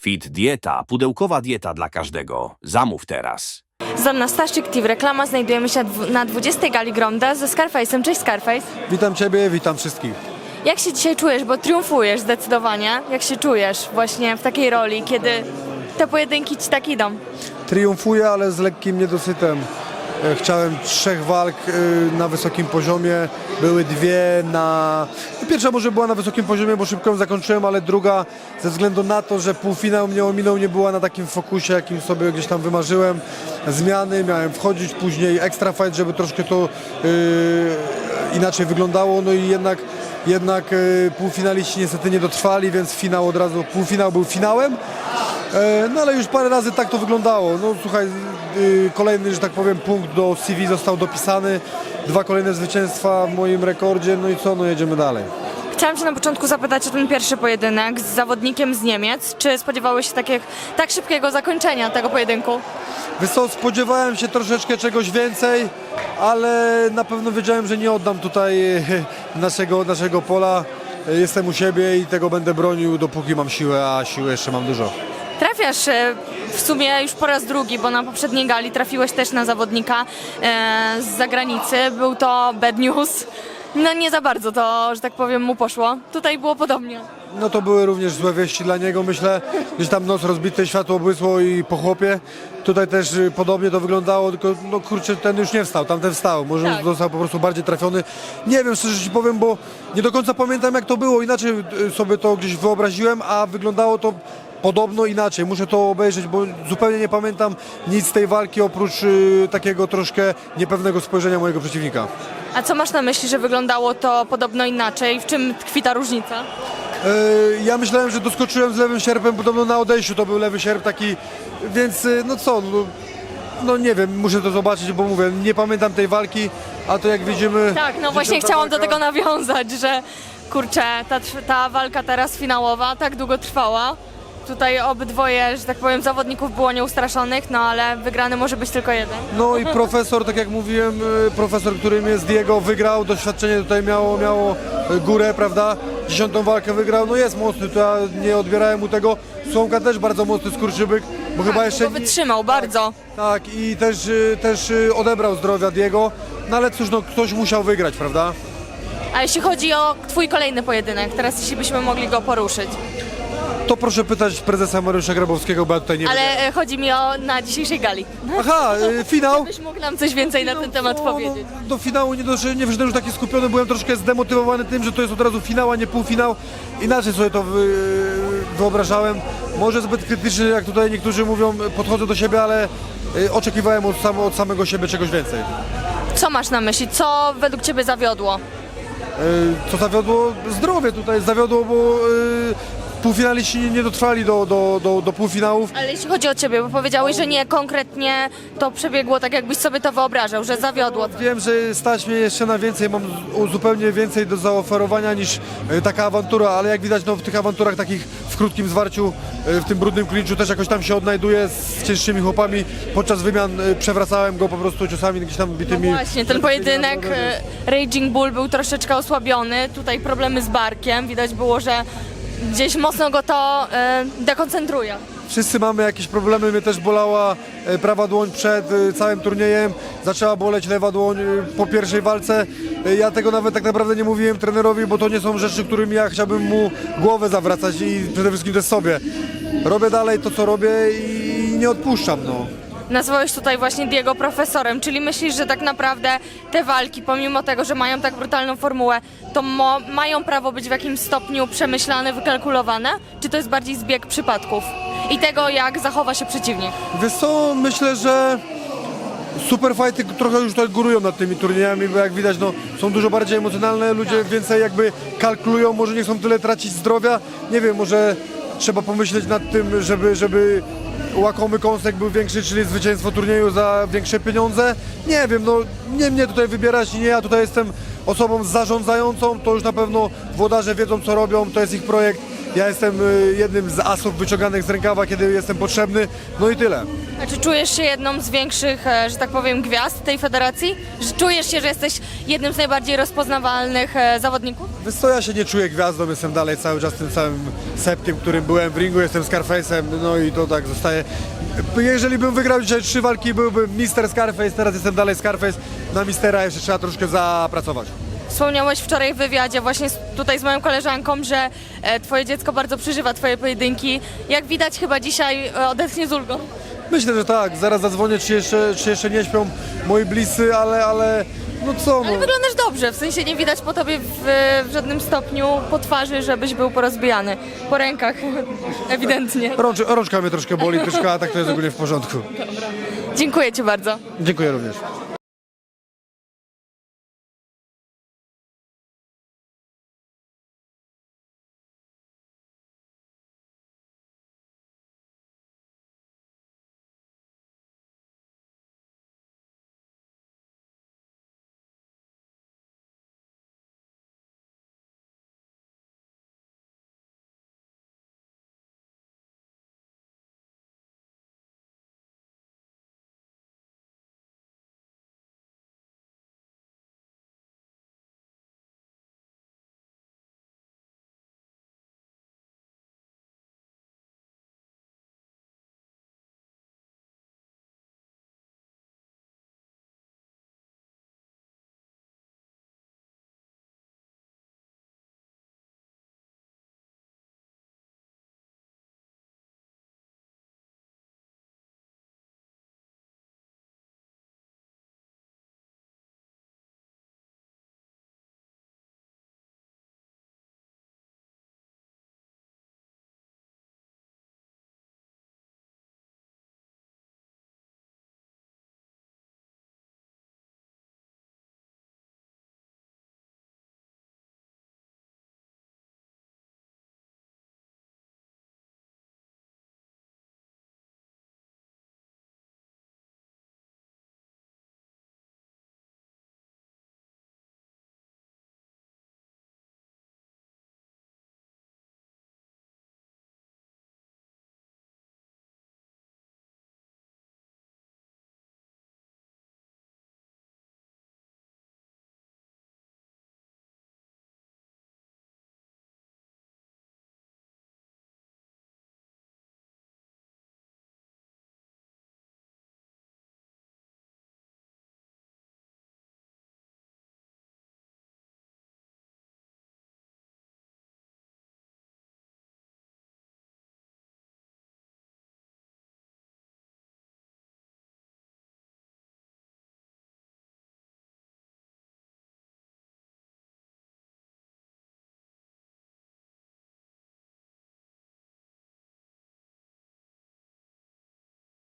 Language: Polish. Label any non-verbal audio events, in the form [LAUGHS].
Fit Dieta, pudełkowa dieta dla każdego. Zamów teraz. Zona Staszczyk TV Reklama. Znajdujemy się dwu- na 20. gali Gronda ze Scarface'em. Cześć Scarface. Witam Ciebie, witam wszystkich. Jak się dzisiaj czujesz, bo triumfujesz zdecydowanie. Jak się czujesz właśnie w takiej roli, kiedy te pojedynki ci tak idą? Triumfuję, ale z lekkim niedosytem. E, Chciałem trzech walk e, na wysokim poziomie. Były dwie na. no Pierwsza może była na wysokim poziomie, bo szybko ją zakończyłem, ale druga ze względu na to, że półfinał mnie ominął, nie była na takim fokusie, jakim sobie gdzieś tam wymarzyłem. Zmiany, miałem wchodzić później extra fight, żeby troszkę to e, inaczej wyglądało. No i jednak, jednak e, półfinaliści niestety nie dotrwali, więc finał od razu, półfinał był finałem. E, No ale już parę razy tak to wyglądało. No słuchaj, y, kolejny, że tak powiem, punkt do CV został dopisany. Dwa kolejne zwycięstwa w moim rekordzie. No i co, no jedziemy dalej. Chciałam się na początku zapytać o ten pierwszy pojedynek z zawodnikiem z Niemiec. Czy spodziewałeś się takiego, tak szybkiego zakończenia tego pojedynku? Co, spodziewałem się troszeczkę czegoś więcej, ale na pewno wiedziałem, że nie oddam tutaj e, naszego, naszego pola. E, Jestem u siebie i tego będę bronił, dopóki mam siłę, a siłę jeszcze mam dużo. Trafiasz e, w sumie już po raz drugi, bo na poprzedniej gali trafiłeś też na zawodnika e, z zagranicy. Był to bad news. No nie za bardzo to, że tak powiem, mu poszło. Tutaj było podobnie. No to były również złe wieści dla niego, myślę. Gdzieś tam nos rozbity, światło błysło i po chłopie. Tutaj też y, podobnie to wyglądało, tylko no kurczę, ten już nie wstał, tamten wstał. Może Tak. został po prostu bardziej trafiony. Nie wiem, szczerze ci powiem, bo nie do końca pamiętam jak to było. Inaczej y, sobie to gdzieś wyobraziłem, a wyglądało to podobno inaczej. Muszę to obejrzeć, bo zupełnie nie pamiętam nic z tej walki oprócz y, takiego troszkę niepewnego spojrzenia mojego przeciwnika. A co masz na myśli, że wyglądało to podobno inaczej? W czym tkwi ta różnica? E, Ja myślałem, że doskoczyłem z lewym sierpem, podobno na odejściu to był lewy sierp taki, więc e, no co, no, no nie wiem, muszę to zobaczyć, bo mówię, nie pamiętam tej walki, a to jak widzimy... Tak, no właśnie dziesiąta chciałam do walka- tego nawiązać, że kurczę, ta, trw- ta walka teraz finałowa tak długo trwała. Tutaj obydwoje, że tak powiem, zawodników było nieustraszonych, no ale wygrany może być tylko jeden. No i profesor, tak jak mówiłem, e, profesor, którym jest Diego, wygrał, doświadczenie tutaj miało, miało górę, prawda? Dziesiątą walkę wygrał, no jest mocny, to ja nie odbierałem mu tego. Słomka też bardzo mocny skurczybyk, bo chyba jeszcze... Bo wytrzymał bardzo. Tak, i też, y, też y, odebrał zdrowia Diego, no ale cóż, no ktoś musiał wygrać, prawda? A jeśli chodzi o twój kolejny pojedynek, teraz jeśli byśmy mogli go poruszyć. To proszę pytać prezesa Mariusza Grabowskiego, bo ja tutaj nie wiem. Ale e, chodzi mi o na dzisiejszej gali. Aha, y, [LAUGHS] finał. Byś mógł nam coś więcej na ten temat No, powiedzieć. No, do finału nie doszedłem, nie wszedłem już taki skupiony, byłem troszkę zdemotywowany tym, że to jest od razu finał, a nie półfinał. Inaczej sobie to wy, wyobrażałem. Może zbyt krytycznie, jak tutaj niektórzy mówią, podchodzę do siebie, ale y, oczekiwałem od, sam, od samego siebie czegoś więcej. Co masz na myśli? Co według ciebie zawiodło? Y, Co zawiodło? Zdrowie tutaj zawiodło, bo y, półfinaliści nie dotrwali do, do, do, do półfinałów. Ale jeśli chodzi o ciebie, bo powiedziałeś, że nie konkretnie to przebiegło tak, jakbyś sobie to wyobrażał, że zawiodło. Wiem, że stać mnie jeszcze na więcej, mam zupełnie więcej do zaoferowania niż e, taka awantura, ale jak widać no, w tych awanturach takich w krótkim zwarciu, e, w tym brudnym klinczu też jakoś tam się odnajduję z cięższymi chłopami. Podczas wymian e, przewracałem go po prostu ciosami gdzieś tam No bitymi. właśnie, ten pojedynek Raging Bull był troszeczkę osłabiony. Tutaj problemy z barkiem. Widać było, że gdzieś mocno go to e, dekoncentruje. Wszyscy mamy jakieś problemy, mnie też bolała e, prawa dłoń przed e, całym turniejem, zaczęła boleć lewa dłoń po pierwszej walce. Ja tego nawet tak naprawdę nie mówiłem trenerowi, bo to nie są rzeczy, którymi ja chciałbym mu głowę zawracać i przede wszystkim też sobie. Robię dalej to, co robię i nie odpuszczam, no. Nazwałeś tutaj właśnie Diego profesorem, czyli myślisz, że tak naprawdę te walki, pomimo tego, że mają tak brutalną formułę, to mają prawo być w jakimś stopniu przemyślane, wykalkulowane? Czy to jest bardziej zbieg przypadków i tego, jak zachowa się przeciwnik? Wiesz co, myślę, że superfighty trochę już tak górują nad tymi turniejami, bo jak widać, no, są dużo bardziej emocjonalne, ludzie więcej jakby kalkulują, może nie chcą tyle tracić zdrowia, nie wiem, może trzeba pomyśleć nad tym, żeby, żeby łakomy kąsek był większy, czyli zwycięstwo turnieju za większe pieniądze, nie wiem, no, nie mnie tutaj wybierać, nie ja tutaj jestem osobą zarządzającą, to już na pewno włodarze wiedzą, co robią, to jest ich projekt, Ja jestem y, jednym z asów wyciąganych z rękawa, kiedy jestem potrzebny, no i tyle. A czy czujesz się jedną z większych, e, że tak powiem, gwiazd tej federacji? Że czujesz się, że jesteś jednym z najbardziej rozpoznawalnych e, zawodników? Wiesz co, ja się nie czuję gwiazdą, jestem dalej cały czas tym samym sepkiem, którym byłem w ringu, jestem Scarface'em, no i to tak zostaje. Jeżeli bym wygrał dzisiaj trzy walki, byłbym Mister Scarface, teraz jestem dalej Scarface, na Mistera jeszcze trzeba troszkę zapracować. Wspomniałeś wczoraj w wywiadzie właśnie z, tutaj z moją koleżanką, że e, twoje dziecko bardzo przeżywa twoje pojedynki. Jak widać chyba dzisiaj e, odetchnie z ulgą. Myślę, że tak, zaraz zadzwonię, czy jeszcze, czy jeszcze nie śpią moi bliscy, ale, ale no co, no. Ale wyglądasz dobrze, w sensie nie widać po tobie w, w żadnym stopniu po twarzy, żebyś był porozbijany. Po rękach [LAUGHS] ewidentnie. Rącz, rączka mnie troszkę boli, troszkę, a tak to jest ogólnie w porządku. Dziękuję ci bardzo. Dziękuję również.